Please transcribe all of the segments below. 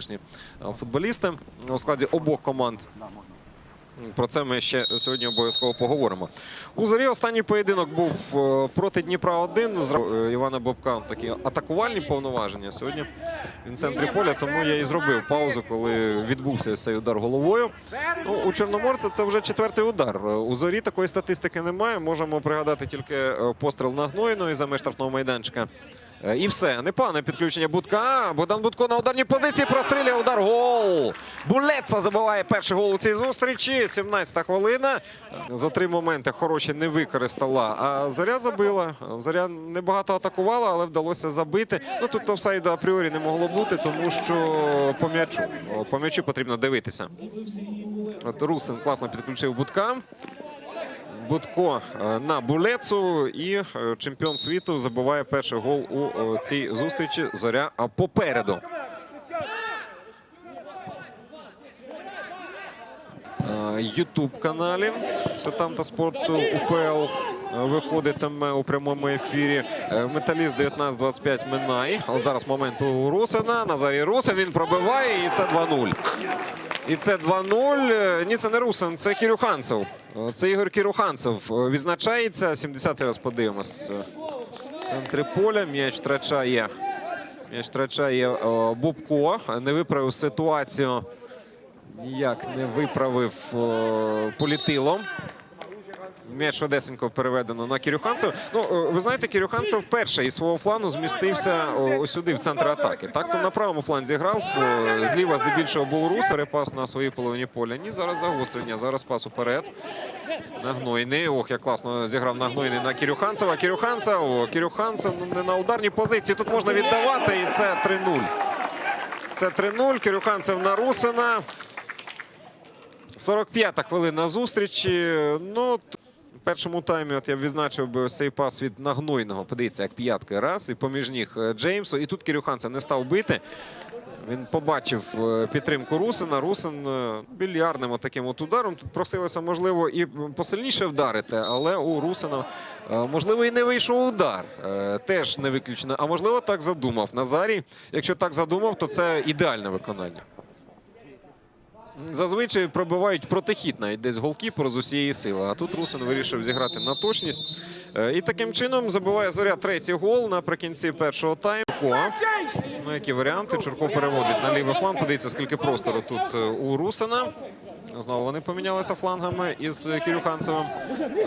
колишні е, футболісти у складі обох команд. Про це ми ще сьогодні обов'язково поговоримо. У зорі останній поєдинок був е, проти Дніпра 1 з е, Івана Бобка. Такі атакувальні повноваження. Сьогодні він в центрі поля, тому я і зробив паузу, коли відбувся цей удар головою. Ну, у Чорноморця це вже четвертий удар. У зорі такої статистики немає. Можемо пригадати тільки постріл на Гнойну із за меж штрафного майданчика. Е, І все, непогане підключення Будка. Богдан Будко на ударній позиції прострілює удар. Гол! Булеца забиває перший гол у цій зустрічі. 17-та хвилина. За три моменти хороші не використала. А Заря забила. Заря небагато атакувала, але вдалося забити. Ну тут офсайду апріорі не могло бути, тому що по м'ячу. По м'ячу потрібно дивитися. От Русин класно підключив Будка. Будко е, на булецу і е, чемпіон світу забиває перший гол у е, цій зустрічі. Зоря попереду. Ютуб каналі Сетанта спорту УПЛ виходитиме у прямому ефірі. Металіст 19-25 Минай. Зараз момент у Русина. Назарій Русин він пробиває, і це 2-0. І це 2-0. Е, Ні, це не Русен, це Кірюханцев. Е, Це Ігор Кірюханцев. Е, Відзначається. 70-й раз подивимось. Центри поля м'яч втрачає. М'яч втрачає е, Бубко. Не виправив ситуацію. Ніяк не виправив політилом. політило. М'яч швидесенько переведено на Кірюханцев. Ну, е, ви знаєте, Кірюханцев перший із свого флану змістився ось сюди, в центр атаки. Так, то на правому фланзі грав. е, Зліва здебільшого був Рус, перепас на своїй половині поля. Ні, зараз загострення. Зараз пас уперед. На Гнойний. Ох, як класно зіграв на Гнойний на Кірюханцева. Кірюханцев. Кірюханцев ну, не на ударній позиції. Тут можна віддавати, і це 3-0. Це 3-0. Кірюханцев на Русина. 45-та хвилина зустрічі. Ну, першому таймі от я б відзначив би цей пас від нагнойного. Подивіться, як п'ятки раз. І поміж ніг е, Джеймсу. І тут Кірюханцев не став бити. Він побачив е, підтримку Русина. Русин е, більярдним таким от ударом. Тут просилося, можливо, і посильніше вдарити, але у Русина, можливо, і не вийшов удар. Теж не виключено. А можливо, так задумав Назарій. Якщо так задумав, то це ідеальне виконання. Зазвичай пробивають протихід навіть десь голкіпер з усієї сили. А тут Русин вирішив зіграти на точність. Е, І таким чином забиває зоря третій гол наприкінці першого тайму. Ну, які варіанти? Чурко переводить на лівий фланг. Подивіться, скільки простору тут е, у Русина. Знову вони помінялися флангами із е, Кірюханцевим.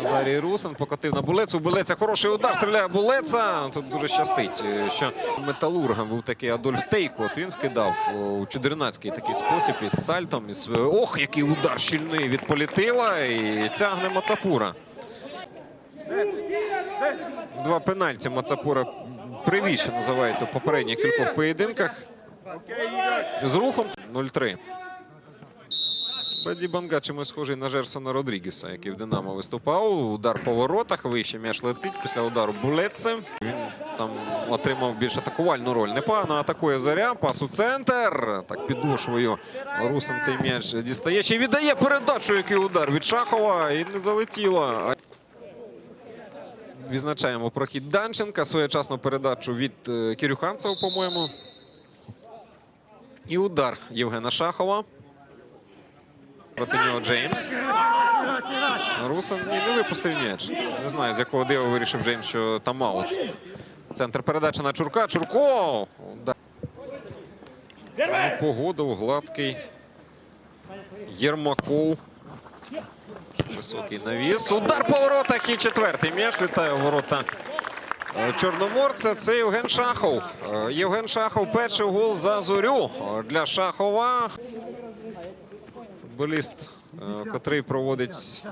Назарій Русин покотив на Булецу. Булеця хороший удар. Стріляє Булеца. Тут дуже щастить, е, що металургом був такий Адольф Тейко. От він вкидав у чудернацький такий спосіб із сальтом. Із... е, Ох, який удар щільний від політила. І тягне Мацапура. Два пенальті Мацапура привіше називається в попередніх кількох поєдинках. З рухом 0-3. Баді Банга чимось схожий на Жерсона Родрігеса, який в Динамо виступав. Удар по воротах, вище м'яч летить після удару Булеце. Він там отримав більш атакувальну роль. Непогано атакує заря. Пас у центр. Так підошвою Русин цей м'яч дістає. Ще віддає передачу, який удар від Шахова. І не залетіло. Відзначаємо прохід Данченка. Своєчасну передачу від е, Кірюханцева, по-моєму. І удар Євгена Шахова. Проти нього Джеймс. Русин ні, не випустив м'яч. Не знаю, з якого дива вирішив Джеймс, що там аут. Центр передачі на Чурка. Чурко! Ну, гладкий. Єрмаков. Високий навіс. Удар по воротах і четвертий м'яч літає у ворота е, Чорноморця. Це Євген Шахов. Е, Євген Шахов перший гол за зорю для Шахова. Футболіст, е, котрий проводить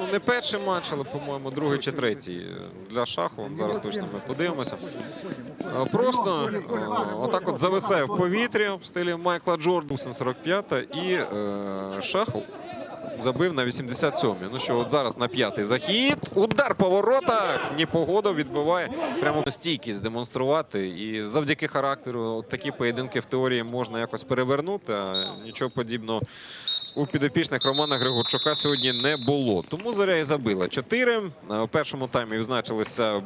ну, не перший матч, але, по-моєму, другий чи третій е, для шаху. Зараз точно ми подивимося. Е, Просто отак от зависає в повітрі в стилі Майкла Джордусен 45 і Шахов забив на 87-й. Ну що, от зараз на п'ятий захід. Удар по воротах. Непогодов відбиває прямо стійкість демонструвати. І завдяки характеру от такі поєдинки в теорії можна якось перевернути. А нічого подібного у підопічних Романа Григорчука сьогодні не було. Тому заря і забила 4. В першому таймі відзначилися